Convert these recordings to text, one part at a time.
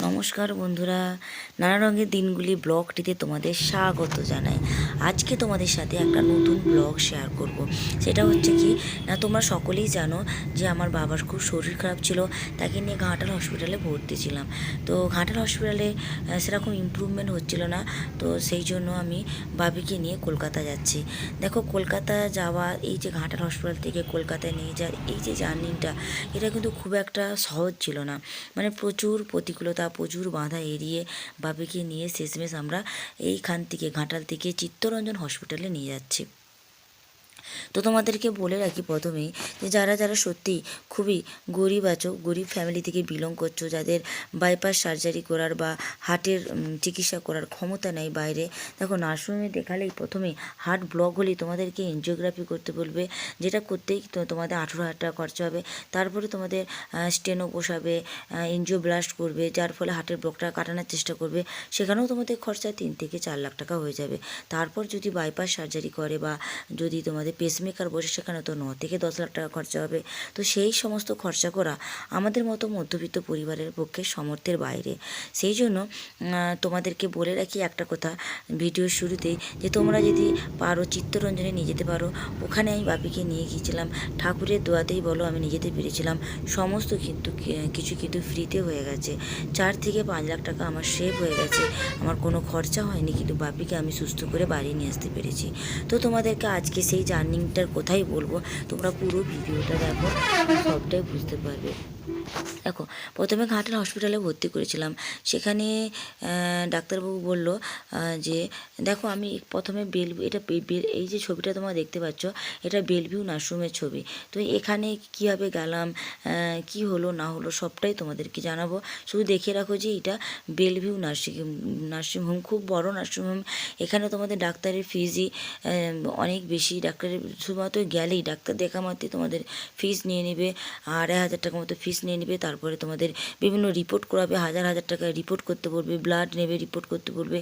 নমস্কার বন্ধুরা। নানা রঙের দিনগুলি ব্লগটিতে তোমাদের স্বাগত জানাই। আজকে তোমাদের সাথে একটা নতুন ব্লগ শেয়ার করব। সেটা হচ্ছে কি না তোমরা সকলেই জানো যে আমার বাবার খুব শরীর খারাপ ছিল, তাকে নিয়ে ঘাটাল হসপিটালে ভর্তি ছিলাম। তো ঘাটাল হসপিটালে সেরকম ইমপ্রুভমেন্ট হচ্ছিল না। তো সেই জন্য আমি বাবিকে নিয়ে কলকাতা যাচ্ছি। দেখো, কলকাতা যাওয়া, এই যে ঘাটাল হসপিটাল থেকে কলকাতায় নিয়ে যাওয়ার এই যে জার্নিটা এটা কিন্তু খুব একটা সহজ ছিল না। মানে প্রচুর প্রতিকূলতা প্রচুর বাধা এড়িয়ে বাপিকে নিয়ে শেষমেশ আমরা এইখান থেকে, ঘাটাল থেকে চিত্তরঞ্জন হসপিটালে নিয়ে যাচ্ছি। তো তোমাদেরকে বলে রাখি প্রথমেই যে যারা যারা সত্যি খুবই গরিব আছো, গরিব ফ্যামিলি থেকে বিলং করছ, যাদের বাইপাস সার্জারি করার বা হার্টের চিকিৎসা করার ক্ষমতা নেই বাইরে, দেখো নার্সিংহোমে দেখালেই প্রথমেই হার্ট ব্লক হলেই তোমাদেরকে এনজিওগ্রাফি করতে বলবে, যেটা করতেই তোমাদের আঠেরো হাজার টাকা খরচা হবে। তারপরে তোমাদের স্টেনো বসাবে এনজিও ব্লাস্ট করবে, যার ফলে হার্টের ব্লকটা কাটানোর চেষ্টা করবে, সেখানেও তোমাদের খরচা তিন থেকে চার লাখ টাকা হয়ে যাবে। তারপর যদি বাইপাস সার্জারি করে বা যদি তোমাদের পেসমেকার বসে সেখানে তো ন থেকে দশ লাখ টাকা খরচা হবে। তো সেই সমস্ত খরচা করা আমাদের মতো মধ্যবিত্ত পরিবারের পক্ষে সামর্থ্যের বাইরে। সেই জন্য তোমাদেরকে বলে রাখি একটা কথা ভিডিওর শুরুতেই যে তোমরা যদি পারো চিত্তরঞ্জনে নিয়ে যেতে পারো, ওখানে আমি বাপিকে নিয়ে গিয়েছিলাম। ঠাকুরের দোয়াতেই বলো আমি নিয়ে যেতে পেরেছিলাম। সমস্ত কিন্তু কিছু কিন্তু ফ্রিতে হয়ে গেছে। চার থেকে পাঁচ লাখ টাকা আমার সেভ হয়ে গেছে। আমার কোনো খরচা হয়নি, কিন্তু বাপিকে আমি সুস্থ করে বাড়ি নিয়ে আসতে পেরেছি। তো তোমাদেরকে আজকে সেই জার্নিংটার কথাই বলব? তোমরা পুরো ভিডিওটা দেখো সবটাই বুঝতে পারবে। দেখো, প্রথমে ঘাটাল হসপিটালে ভর্তি করেছিলাম। সেখানে ডাক্তারবাবু বলল যে, দেখো, আমি প্রথমে বেল, এটা বেল, এই যে ছবিটা তোমরা দেখতে পাচ্ছ, এটা বেলভিউ নার্সিংহোমের ছবি। তো এখানে কীভাবে গেলাম কি হলো, না হলো, সবটাই তোমাদেরকে জানাব। শুধু দেখে রাখো যে, এটা বেলভিউ নার্সিং, নার্সিংহোম, খুব বড় নার্সিংহোম। এখানে তোমাদের ডাক্তারের ফিজই অনেক বেশি। ডাক্তারের, শুধুমাত্র গেলেই ডাক্তার দেখা মাত্রই তোমাদের ফিজ নিয়ে নেবে। আড়াই হাজার টাকার মতো ফিজ নিয়ে নেবে তারপরে তোমাদের বিভিন্ন রিপোর্ট করাবে, হাজার হাজার টাকায় রিপোর্ট করতে বলবে ব্লাড নেবে রিপোর্ট করতে বলবে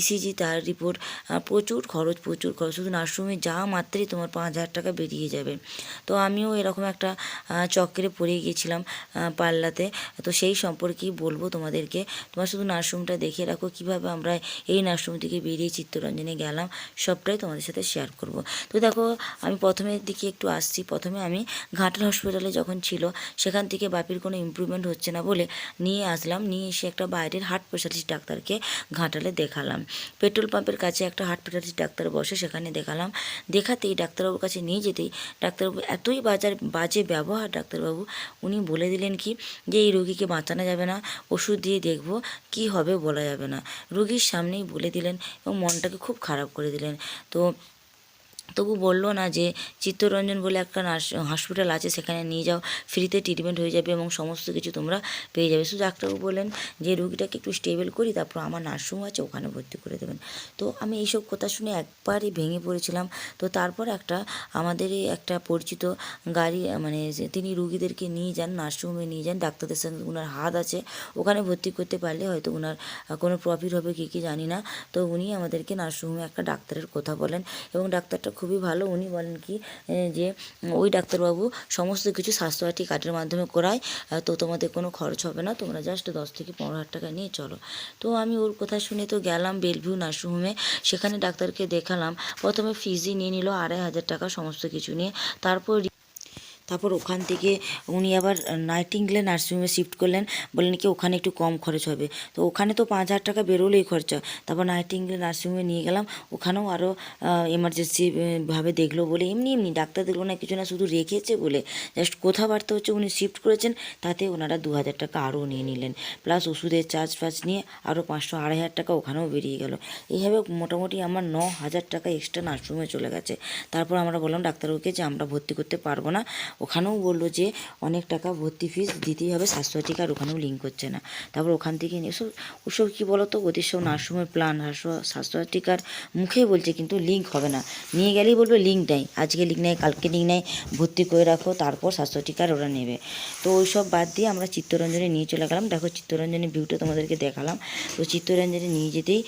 ইসিজি তার রিপোর্ট প্রচুর খরচ প্রচুর খরচ, শুধু নার্সিংহোমে যা মাত্রই তোমার পাঁচ হাজার টাকা বেরিয়ে যাবে। তো আমিও এরকম একটা চক্রে পড়ে গিয়েছিলাম পাল্লাতে। তো সেই সম্পর্কেই বলব তোমাদেরকে, তোমার শুধু নার্সিংহোমটা দেখে রাখো, কীভাবে আমরা এই নার্সিংহোম থেকে বেরিয়ে চিত্তরঞ্জনে গেলাম, সবটাই তোমাদের সাথে শেয়ার করব। তো দেখো, আমি প্রথমের দিকে একটু আসছি। প্রথমে আমি ঘাটাল হসপিটালে যখন ছিল, সেখান থেকে বাপির কোনো ইমপ্রুভমেন্ট হচ্ছে না বলে নিয়ে আসলাম। নিয়ে এসে একটা বাইরের হার্ট স্পেশালিস্ট ডাক্তারকে ঘাটালে দেখালাম। পেট্রোল পাম্পের কাছে একটা হার্ট স্পেশালিস্ট ডাক্তার বসে সেখানে দেখালাম। দেখাতেই ডাক্তারবাবুর কাছে নিয়ে যেতেই ডাক্তারবাবু এতই বাজার, বাজে ব্যবহার ডাক্তারবাবু। উনি বলে দিলেন কি, যে এই রোগীকে বাঁচানো যাবে না, ওষুধ দিয়ে দেখব কি হবে বলা যাবে না। রোগীর সামনেই বলে দিলেন এবং মনটাকে খুব খারাপ করে দিলেন। তো তবু বলল না যে, চিত্তরঞ্জন বলে একটা হসপিটাল আছে, সেখানে নিয়ে যাও। ফ্রিতে ট্রিটমেন্ট হয়ে যাবে এবং সমস্ত কিছু তোমরা পেয়ে যাবে। শুধু ডাক্তারবাবু বললেন যে, রুগীটাকে একটু স্টেবল করি, তারপর আমার নার্সিং আছে, ওখানে ভর্তি করে দেবেন। তো আমি এইসব কথা শুনে একবারই ভেঙে পড়েছিলাম। তো তারপর একটা আমাদেরই একটা পরিচিত গাড়ি মানে তিনি রুগীদেরকে নিয়ে যান, নার্সিংহোমে নিয়ে যান, ডাক্তারদের সঙ্গে ওনার হাত আছে। ওখানে ভর্তি করতে পারলে হয়তো ওনার কোনো প্রফিট হবে কী কী জানি না। তো উনি আমাদেরকে নার্সিংহোমে একটা ডাক্তারের কথা বলেন এবং ডাক্তারটা খুবই ভালো। উনি বলেন কি যে ওই ডাক্তারবাবু সমস্ত কিছু স্বাস্থ্যসাথী কার্ডের মাধ্যমে করায় তো তোমাদের কোনো খরচ হবে না, তোমরা জাস্ট দশ থেকে পনেরো হাজার টাকা নিয়ে চলো। তো আমি ওর কথা শুনে তো গেলাম বেলভিউ নার্সিংহোমে, সেখানে ডাক্তারকে দেখালাম। প্রথমে ফিজই নিয়ে নিল আড়াই হাজার টাকা সমস্ত কিছু নিয়ে, তারপর তারপর ওখান থেকে উনি আবার নাইটিংলে নার্সিংহোমে শিফট করলেন। বললেন কি, ওখানে একটু কম খরচ হবে। তো ওখানে তো পাঁচ হাজার টাকা বেরোলেই খরচা। তারপর নাইটিংলে নার্সিংহোমে নিয়ে গেলাম। ওখানেও আরও এমার্জেন্সি ভাবে দেখল বলে, এমনি এমনি, ডাক্তার দেখল না, কিছু না, শুধু রেখেছে বলে। জাস্ট কথাবার্তা হচ্ছে, উনি শিফট করেছেন। তাতে ওনারা দু হাজার টাকা আরও নিয়ে নিলেন। প্লাস ওষুধের চার্জ ফার্জ নিয়ে আরও পাঁচশো, আড়াই হাজার টাকা ওখানেও বেরিয়ে গেল। এইভাবে মোটামুটি আমার ন হাজার টাকা এক্সট্রা নার্সিংহোমে চলে গেছে। তারপর আমরা বললাম, ডাক্তারবাবুকে যে আমরা ভর্তি করতে পারব না ওখানেও বলল যে অনেক টাকা ভর্তি ফিস দিতেই হবে স্বাস্থ্যসাথী কার্ড ওখানেও লিঙ্ক করছে না। তারপর ওখান থেকে নিয়ে ওসব কী বলো তো ওদের সব নার্সিংহোমের প্ল্যান স্বাস্থ্যসাথী কার্ড মুখে বলছে কিন্তু লিঙ্ক হবে না। নিয়ে গেলেই বলবে লিঙ্ক নেই আজকে লিঙ্ক নেই কালকে লিঙ্ক নেই ভর্তি করে রাখো তারপর স্বাস্থ্যসাথী কার্ড ওরা নেবে। তো ওই সব বাদ দিয়ে আমরা চিত্তরঞ্জনে নিয়ে চলে গেলাম। দেখো চিত্তরঞ্জনের ভিউটা তোমাদেরকে দেখালাম। তো চিত্তরঞ্জনে নিয়ে যেতেই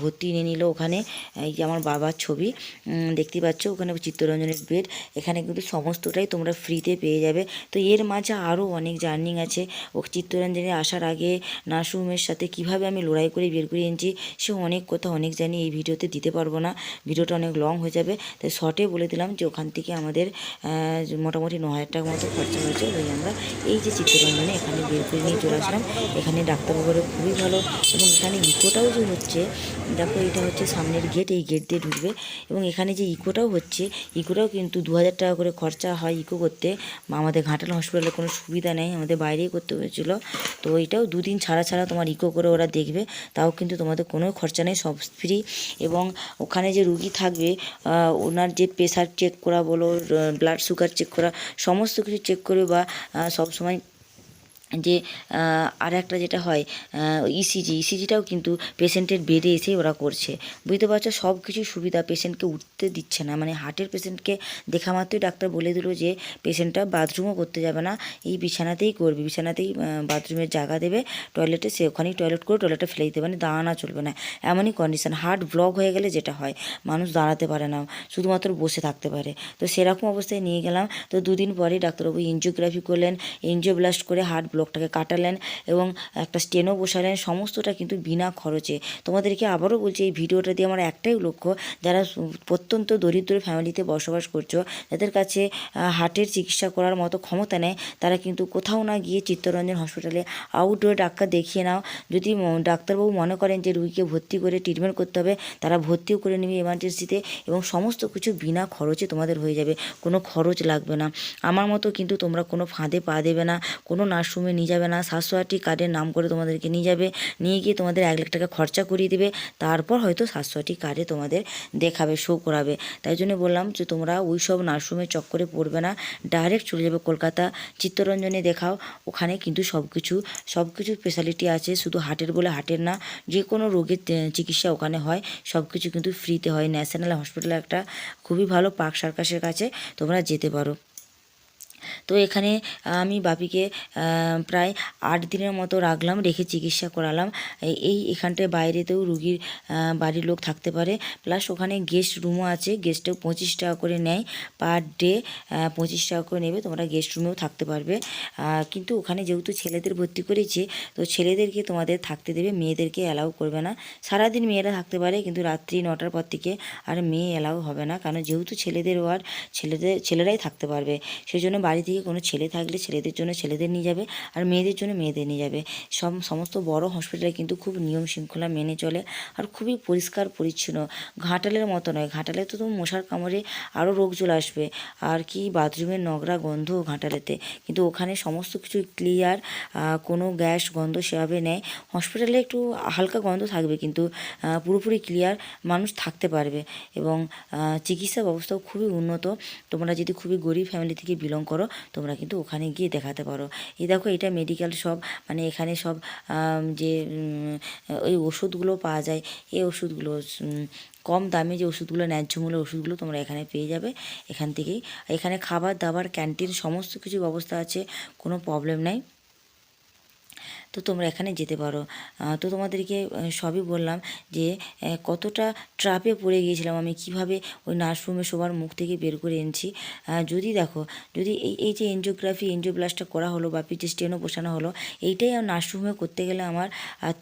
ভর্তি নিয়ে নিল ওখানে এই যে আমার বাবার ছবি উম, দেখতেই পাচ্ছ? ওখানে চিত্তরঞ্জনের বেড এখানে কিন্তু সমস্তটাই তোমরা ফ্রিতে পেয়ে যাবে। তো এর মাঝে আরও অনেক জার্নিং আছে। ও চিত্তরঞ্জনে আসার আগে নার্সিংহোমের সাথে কীভাবে আমি লড়াই করে বের করে এনেছি, সে অনেক কথা, অনেক জানি এই ভিডিওতে দিতে পারব না। ভিডিওটা অনেক লং হয়ে যাবে। তাই শর্টে বলে দিলাম যে ওখান থেকে আমাদের মোটামুটি ন হাজার টাকার মতো খরচা হয়েছে। ওই আমরা এই যে চিত্তরঞ্জনে এখানে বের করে নিয়ে চলে আসলাম। এখানে ডাক্তারবাবুরা খুবই ভালো এবং এখানে ইকোটাও যে হচ্ছে, দেখো এটা হচ্ছে সামনের গেট এই গেট দিয়ে ঢুকবে। এবং এখানে যে ইকোটাও হচ্ছে, ইকোটাও কিন্তু দু হাজার টাকা করে খরচা হয় ইকো করতে আমাদের ঘাটাল হসপিটালে কোনো সুবিধা নেই, আমাদের বাইরেই করতে হয়েছিল। তো এটাও দুদিন ছাড়া ছাড়া তোমার ইকো করে ওরা দেখবে, তাও কিন্তু তোমাদের কোনো খরচা নেই, সব ফ্রি এবং ওখানে যে রুগী থাকবে ওনার যে প্রেশার চেক করা বলো ব্লাড সুগার চেক করা, সমস্ত কিছু চেক করে বা সব সময় যে আর একটা যেটা হয় ইসিজি ইসিজিটাও কিন্তু পেশেন্টের বেডে এসেই ওরা করছে। বুঝতে পারছ? সব কিছু সুবিধা পেশেন্টকে উঠতে দিচ্ছে না। মানে হার্টের পেশেন্টকে দেখা মাত্রই ডাক্তার বলে দিল যে, পেশেন্টটা বাথরুমও করতে যাবে না। এই বিছানাতেই করবে। বিছানাতেই বাথরুমের জায়গা দেবে। টয়লেটে সে ওখানেই টয়লেট করে টয়লেটে ফেলে দিতে মানে দাঁড়ানো চলবে না। এমনই কন্ডিশন হার্ট ব্লক হয়ে গেলে যেটা হয়, মানুষ দাঁড়াতে পারে না। শুধুমাত্র বসে থাকতে পারে। তো সেরকম অবস্থায় নিয়ে গেলাম। তো দুদিন পরে ডাক্তারবাবু এনজিওগ্রাফি করলেন। এনজিও ব্লাস্ট করে হার্ট ব্লকটাকে কাটালেন এবং একটা স্টেনও বসালেন, সমস্তটা কিন্তু বিনা খরচে। তোমাদেরকে আবারও বলছি, এই ভিডিওটা দিয়ে আমার একটাই লক্ষ্য, যারা প্রত্যন্ত দরিদ্র ফ্যামিলিতে বসবাস করছ, যাদের কাছে হার্টের চিকিৎসা করার মতো ক্ষমতা নেই, তারা কিন্তু কোথাও না গিয়ে চিত্তরঞ্জন হসপিটালে আউটডোর ডাক্তার দেখিয়ে নাও। যদি ডাক্তারবাবু মনে করেন যে রুগীকে ভর্তি করে ট্রিটমেন্ট করতে হবে, তারা ভর্তিও করে নেবে এমার্জেন্সিতে এবং সমস্ত কিছু বিনা খরচে তোমাদের হয়ে যাবে, কোনো খরচ লাগবে না। আমার মতো কিন্তু তোমরা কোনো ফাঁদে পা দেবে না, কোনো নার্সরুমে নিয়ে যাবে না, স্বাস্থ্যসাথী কার্ডের নাম করে তোমাদেরকে নিয়ে যাবে, নিয়ে গিয়ে তোমাদের এক লাখ টাকা খরচা করিয়ে দিবে, তারপর হয়তো স্বাস্থ্যসাথী কার্ডে তোমাদের দেখাবে শো করাবে। তাই জন্য বললাম যে তোমরা ওই সব নার্সরুমের চক্করে পড়বে না ডাইরেক্ট চলে যাবে কলকাতা, চিত্তরঞ্জনে দেখাও, ওখানে কিন্তু সব কিছু সব কিছু স্পেশালিটি আছে, শুধু হার্টের বলে হার্টের না যে কোনো রোগের চিকিৎসা ওখানে হয় সব কিছু কিন্তু ফ্রিতে হয়। ন্যাশনাল হসপিটাল একটা খুবই ভালো পার্ক সার্কাসের কাছে তোমরা যেতে পারো। তো এখানে আমি বাপিকে প্রায় আট দিনের মতো রাখলাম, রেখে চিকিৎসা করালাম। এই- এখানটায় বাইরেতেও রুগীর বাড়ির লোক থাকতে পারে। প্লাস ওখানে গেস্ট রুমও আছে গেস্টেও পঁচিশ টাকা করে নেয় পার ডে পঁচিশ টাকা করে নেবে, তোমরা গেস্ট রুমেও থাকতে পারবে। কিন্তু ওখানে যেহেতু ছেলেদের ভর্তি করেছে, তো ছেলেদেরকে তোমাদের থাকতে দেবে, মেয়েদেরকে অ্যালাউ করবে না। সারাদিন মেয়েরা থাকতে পারে, কিন্তু রাত্রি নটার পর থেকে আর মেয়ে অ্যালাউ হবে না। কারণ যেহেতু ছেলেদের ওয়ার্ড ছেলেদের, ছেলেরাই থাকতে পারবে সেই জন্য বাড়ি থেকে কোনো ছেলে থাকলে ছেলেদের জন্য ছেলেদের নিয়ে যাবে আর মেয়েদের জন্য মেয়েদের নিয়ে যাবে। সব সমস্ত বড় হসপিটালে কিন্তু খুব নিয়ম শৃঙ্খলা মেনে চলে আর খুবই পরিষ্কার, পরিচ্ছন্ন। ঘাটালের মতো নয়, ঘাটালে তো তুমি মশার কামড়ে আরও রোগ চলে আসবে। আর কি বাথরুমের নোংরা গন্ধ ঘাটালেতে। কিন্তু ওখানে সমস্ত কিছু ক্লিয়ার কোনো গ্যাস গন্ধ সেভাবে নেয়। হসপিটালে একটু হালকা গন্ধ থাকবে কিন্তু পুরোপুরি ক্লিয়ার মানুষ থাকতে পারবে। এবং চিকিৎসা ব্যবস্থাও খুবই উন্নত। তোমরা যদি খুবই গরিব ফ্যামিলি থেকে বিলং করো তোমরা কিন্তু ওখানে গিয়ে দেখাতে পারো। এই দেখো, এটা মেডিকেল সব মানে এখানে সব যে ওই ওষুধগুলো পাওয়া যায়, এই ওষুধগুলো কম দামে যে ওষুধগুলো, ন্যায্য মূল্যের ওষুধগুলো তোমরা এখানে পেয়ে যাবে। এখান থেকেই, এখানে খাবার দাবার ক্যান্টিন সমস্ত কিছু ব্যবস্থা আছে, কোনো প্রবলেম নাই। তো তোমরা এখানে যেতে পারো। তো তোমাদেরকে সবই বললাম যে কতটা ট্রাপে পড়ে গিয়েছিলাম আমি, কীভাবে ওই নার্সরুমে সবার মুখ থেকে বের করে এনেছি। যদি দেখো, যদি এই এই যে এনজিওগ্রাফি এনজিওপ্লাস্টটা করা হলো বা পিচে স্টেনও বসানো হলো, এইটাই নার্সরুমে করতে গেলে আমার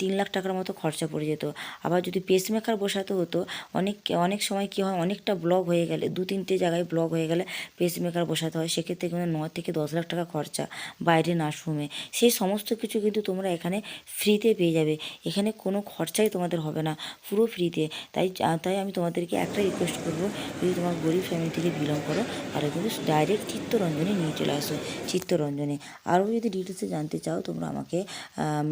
তিন লাখ টাকার মতো খরচা পড়ে যেত। আবার যদি পেসমেকার বসাতে হতো, অনেক অনেক সময় কী হয়, অনেকটা ব্লক হয়ে গেলে, দু তিনটে জায়গায় ব্লক হয়ে গেলে পেসমেকার বসাতে হয়, সেক্ষেত্রে কিন্তু ন থেকে দশ লাখ টাকা খরচা বাইরে নার্সরুমে। সেই সমস্ত কিছু কিন্তু তোমরা এখানে ফ্রিতে পেয়ে যাবে। এখানে কোনো খরচাই তোমাদের হবে না, পুরো ফ্রিতে তাই তাই আমি তোমাদেরকে একটা রিকোয়েস্ট করব, যদি তোমার গরিব ফ্যামিলি থেকে বিলং করো, তাহলে কিন্তু ডাইরেক্ট চিত্তরঞ্জনে নিয়ে চলে আসো, চিত্তরঞ্জনে। আরও যদি ডিটেলসে জানতে চাও, তোমরা আমাকে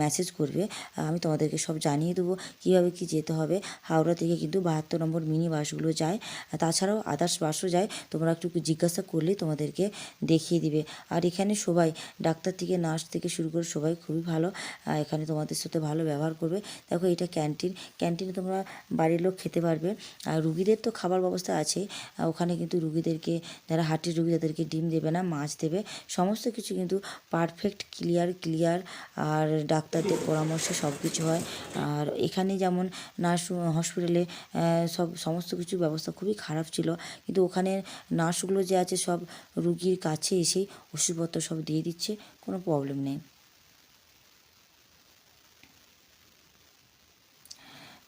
মেসেজ করবে। আমি তোমাদেরকে সব জানিয়ে দেবো, কীভাবে কী যেতে হবে। হাওড়া থেকে কিন্তু বাহাত্তর নম্বর মিনি বাসগুলো যায় তাছাড়াও আদার্স বাসও যায়। তোমরা একটু জিজ্ঞাসা করলেই তোমাদেরকে দেখিয়ে দিবে। আর এখানে সবাই, ডাক্তার থেকে নার্স থেকে শুরু করে সবাই খুবই ভালো। এখানে তোমাদের সাথে ভালো ব্যবহার করবে। দেখো এটা ক্যান্টিন ক্যান্টিনে তোমরা বাড়ির লোক খেতে পারবে। আর রুগীদের তো খাবার ব্যবস্থা আছে। ওখানে কিন্তু রুগীদেরকে, যারা হার্টের রুগী তাদেরকে ডিম দেবে না, মাছ দেবে। সমস্ত কিছু কিন্তু পারফেক্ট ক্লিয়ার ক্লিয়ার আর ডাক্তারদের পরামর্শ সব কিছু হয়। আর এখানে যেমন নার্স হসপিটালে সব, সমস্ত কিছু ব্যবস্থা খুবই খারাপ ছিল। কিন্তু ওখানে নার্সগুলো যে আছে সব রুগীর কাছে এসেই ওষুধপত্র সব দিয়ে দিচ্ছে। কোনো প্রবলেম নেই।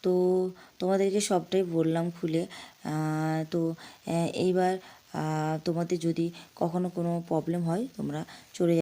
তো তোমাদেরকে সবটাই বললাম খুলে। তো এইবার তোমাদের যদি কখনো কোনো প্রবলেম হয়, তোমরা চলে